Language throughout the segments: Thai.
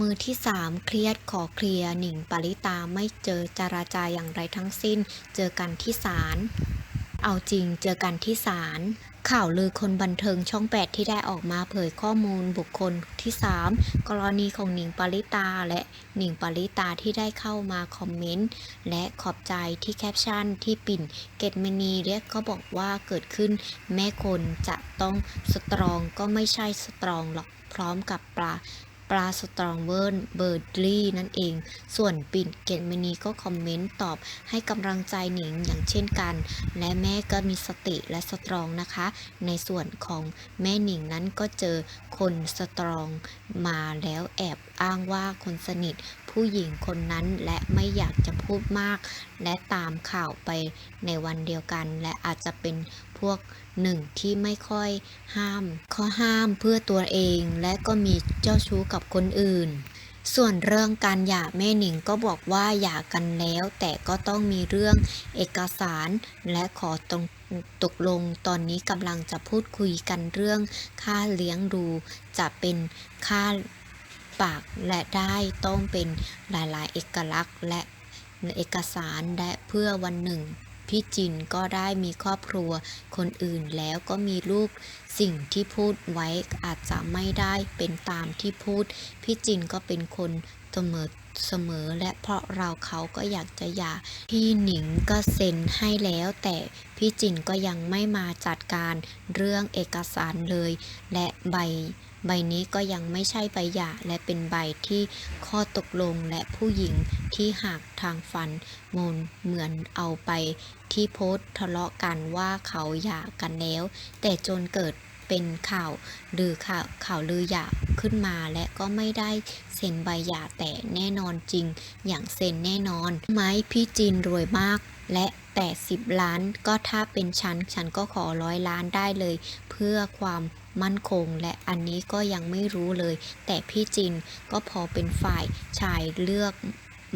มือที่ 3 เครียดขอเคลียร์หนิงปริตาไม่เจอจาราจาอย่างไรทั้งสิ้น เจอกันที่ศาลเอาจริงเจอกันที่ศาลข่าวลือคนบันเทิงช่อง8ที่ได้ออกมาเผยข้อมูลบุคคลที่ 3 กรณีของหนิงปริตาและหนิงปริตาที่ได้เข้ามาคอมเมนต์ และขอบใจที่แคปชั่นที่ปิ่นเกตมณีเรียกก็บอกว่าเกิดขึ้นแม่คนจะต้องสตรองก็ไม่ใช่สตรองหรอกพร้อมกับปลา ปลาสตรองเวิร์นเบิร์ดลี่นั่นเอง ส่วนปิ่นเกตมณีก็คอมเมนต์ตอบให้กำลังใจหนิงอย่างเช่นกัน และแม่ก็มีสติและสตรองนะคะ ในส่วนของแม่หนิงนั้นก็เจอคนสตรองมาแล้วแอบอ้างว่าคนสนิท ผู้หญิงคนนั้นและไม่อยากจะพูดมาก และตามข่าวไปในวันเดียวกัน และอาจจะเป็นพวกหนึ่งที่ไม่ค่อยห้ามข้อห้ามเพื่อตัวเอง และก็มีเจ้าชู้กับคนอื่นส่วนเรื่องการหย่าแม่หนิงก็บอกว่าหย่ากันแล้ว แต่ก็ต้องมีเรื่องเอกสาร และขอตรงตกลงตอนนี้กำลังจะพูดคุยกันเรื่องค่าเลี้ยงดู จะเป็นค่า ปากและได้ต้องเป็นหลายๆ เอกลักษณ์และเอกสารและเพื่อวันหนึ่ง พี่จินก็ได้มีครอบครัวคนอื่นแล้วก็มีลูกสิ่งที่พูดไว้อาจจะไม่ได้เป็นตามที่พูด พี่จินก็เป็นคนเสมอเสมอและเพราะเราเขาก็อยากจะหย่าพี่หนิงก็เซ็นให้แล้ว แต่พี่จินก็ยังไม่มาจัดการเรื่องเอกสารเลย และใบ ใบนี้ก็ยังไม่ใช่ใบหย่าและเป็นใบที่ข้อตกลงและผู้หญิงที่หากทางฟันมนเหมือนเอาไปที่โพสทะเลาะกันว่าเขาหย่ากันแล้ว แต่จนเกิดเป็นข่าวลือข่าวข่าวลือหย่าขึ้นมาและก็ไม่ได้เซ็นใบหย่าแต่แน่นอนจริง อย่างเซ็นแน่นอน ไม้พี่จีนรวยมากและแต่สิบล้านก็ถ้าเป็นฉัน ฉันก็ขอร้อยล้านได้เลย เพื่อความมั่นคง และอันนี้ก็ยังไม่รู้เลย แต่พี่จินก็พอเป็นฝ่ายชายเลือก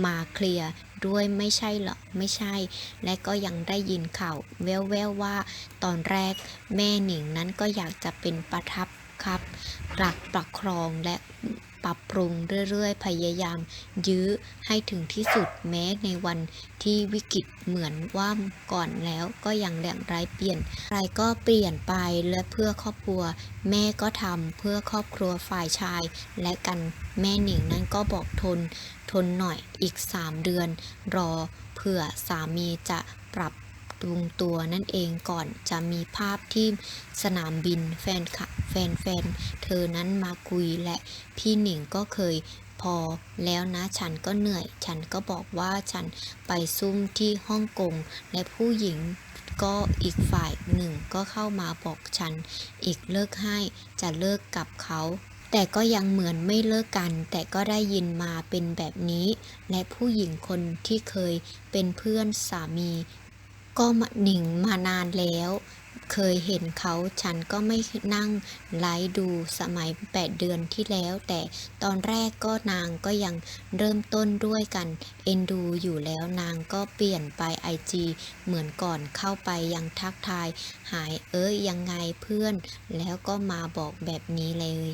มาเคลียร์ด้วยไม่ใช่เหรอไม่ใช่ และก็ยังได้ยินข่าวแว่วๆว่า ตอนแรกแม่หนิงนั้นก็อยากจะเป็นประทับ ครับหลักประครองและปรับปรุงเรื่อยๆ พยายามยื้อให้ถึงที่สุดแม้ในวันที่วิกฤตเหมือนว่าก่อนแล้วก็ยังแหลงไรเปลี่ยนไรก็เปลี่ยนไปและเพื่อครอบครัว แม่ก็ทำเพื่อครอบครัวฝ่ายชาย และกันแม่หนิงนั้นก็บอกทน ทนหน่อยอีก 3 เดือน รอเผื่อสามีจะปรับ ปรุงตัวนั่นเองก่อนจะมีภาพที่สนามบินแฟนค่ะแฟนแฟนเธอนั้นมาคุยและพี่หนิงก็เคยพอแล้วนะฉันก็เหนื่อย ฉันก็บอกว่าฉันไปซุ่มที่ฮ่องกงและผู้หญิงก็อีกฝ่ายหนึ่งก็เข้ามาบอกฉัน อีกเลิกให้จะเลิกกับเขา แต่ก็ยังเหมือนไม่เลิกกัน แต่ก็ได้ยินมาเป็นแบบนี้ และผู้หญิงคนที่เคยเป็นเพื่อนสามี ก็หนิงมานานแล้ว เคยเห็นเขาฉันก็ไม่นั่งไลฟ์ดูสมัย 8 เดือนที่แล้ว แต่ตอนแรกก็นางก็ยังเริ่มต้นด้วยกันเอ็นดูอยู่แล้วนางก็เปลี่ยนไปไอจีเหมือนก่อนเข้าไปยังทักทาย หายเอ้ยยังไงเพื่อน แล้วก็มาบอกแบบนี้เลย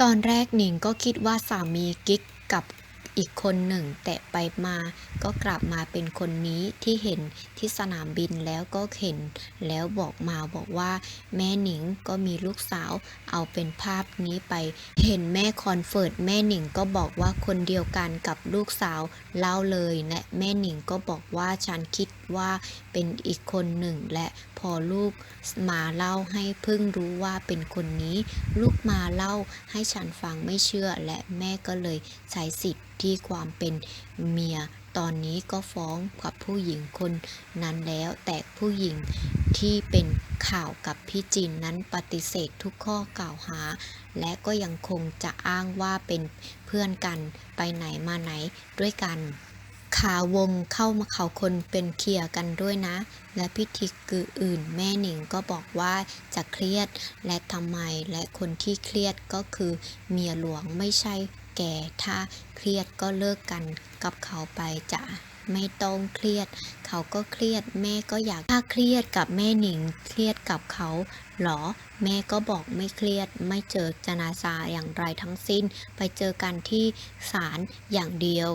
ตอนแรกหนิงก็คิดว่าสามีกิ๊กกับ อีกคนหนึ่งแตะไปมาก็กลับมาเป็นคนนี้ที่เห็นที่สนามบินแล้วก็เห็น แล้วบอกมาบอกว่า แม่หนิงก็มีลูกสาวเอาเป็นภาพนี้ไป เห็นแม่คอนเฟิร์ตแม่หนิงก็บอกว่าคนเดียวกันกับลูกสาวเล่าเลยและแม่หนิงก็บอกว่าฉันคิดว่าเป็นอีกคนหนึ่ง และพอลูกมาเล่าให้พิ่งรู้ว่าเป็นคนนี้ ลูกมาเล่าให้ฉันฟังไม่เชื่อ และแม่ก็เลยใช้สิทธิ์ที่ความเป็นเมียตอนนี้ก็ฟ้องกับผู้หญิงคนนั้นแล้ว แต่ผู้หญิงที่เป็นข่าวกับพี่จินนั้นปฏิเสธทุกข้อกล่าวหา และก็ยังคงจะอ้างว่าเป็นเพื่อนกันไปไหนมาไหนด้วยกัน ขาวงเข้ามาเขาคนเป็นเคลียร์กันด้วยนะ และพิธีกืออื่นแม่หนิงก็บอกว่าจะเครียดและทำไมและคนที่เครียดก็คือเมียหลวงไม่ใช่แกถ้าเครียดก็เลิกกันกับเขาไปจะไม่ต้องเครียด เขาก็เครียดแม่ก็อยากถ้าเครียดกับแม่หนิงเครียดกับเขาเหรอ แม่ก็บอกไม่เครียดไม่เจอจนาจาอย่างไรทั้งสิ้น ไปเจอกันที่ศาลอย่างเดียว